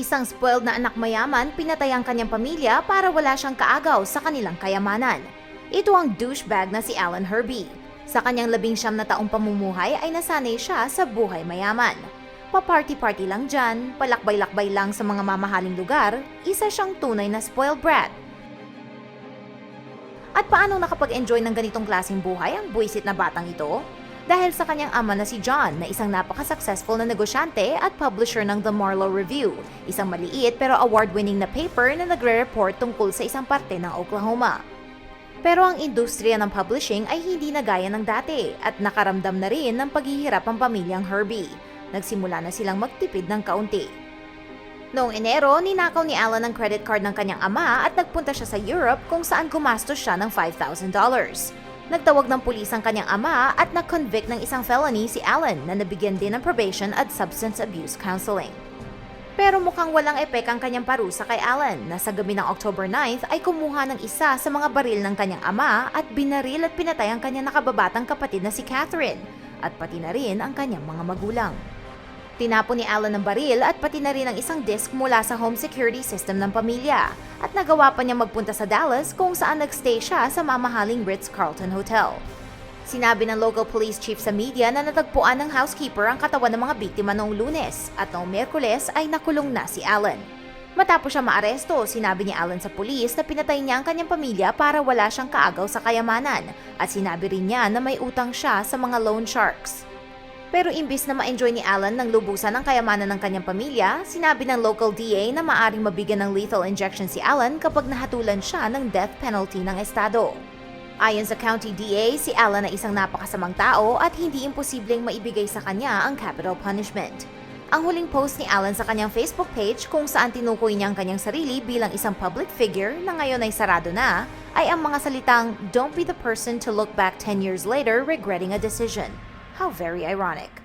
Isang spoiled na anak mayaman pinatay ang kanyang pamilya para wala siyang kaagaw sa kanilang kayamanan. Ito ang douchebag na si Alan Herbie. Sa kanyang labing siyam na taong pamumuhay ay nasanay siya sa buhay mayaman. Paparty-party lang dyan, palakbay-lakbay lang sa mga mamahaling lugar, isa siyang tunay na spoiled brat. At paano nakapag-enjoy ng ganitong klaseng buhay ang buwisit na batang ito? Dahil sa kanyang ama na si John na isang napaka-successful na negosyante at publisher ng The Marlowe Review, isang maliit pero award-winning na paper na nagre-report tungkol sa isang parte ng Oklahoma. Pero ang industriya ng publishing ay hindi na gaya ng dati at nakaramdam na rin ng paghihirap ang pamilyang Herbie. Nagsimula na silang magtipid ng kaunti. Noong Enero, ninakaw ni Alan ang credit card ng kanyang ama at nagpunta siya sa Europe kung saan gumastos siya ng $5,000. Nagtawag ng pulis ang kanyang ama at na-convict ng isang felony si Alan na nabigyan din ng probation at substance abuse counseling. Pero mukhang walang epek ang kanyang parusa kay Alan na sa gabi ng October 9th ay kumuha ng isa sa mga baril ng kanyang ama at binaril at pinatay ang kanyang nakababatang kapatid na si Catherine at pati na rin ang kanyang mga magulang. Tinapon ni Alan ang baril at pati na rin ang isang disk mula sa home security system ng pamilya at nagawa pa niya magpunta sa Dallas kung saan nagstay siya sa mamahaling Ritz-Carlton Hotel. Sinabi ng local police chief sa media na natagpuan ng housekeeper ang katawan ng mga biktima noong lunes at noong Merkules ay nakulong na si Alan. Matapos siya maaresto, sinabi ni Alan sa pulis na pinatay niya ang kanyang pamilya para wala siyang kaagaw sa kayamanan at sinabi rin niya na may utang siya sa mga loan sharks. Pero imbis na ma-enjoy ni Alan ng lubusan ang kayamanan ng kanyang pamilya, sinabi ng local DA na maaring mabigyan ng lethal injection si Alan kapag nahatulan siya ng death penalty ng estado. Ayon sa County DA, si Alan ay isang napakasamang tao at hindi imposibleng maibigay sa kanya ang capital punishment. Ang huling post ni Alan sa kanyang Facebook page kung saan tinukoy niya ang kanyang sarili bilang isang public figure na ngayon ay sarado na, ay ang mga salitang, Don't be the person to look back 10 years later regretting a decision. How very ironic.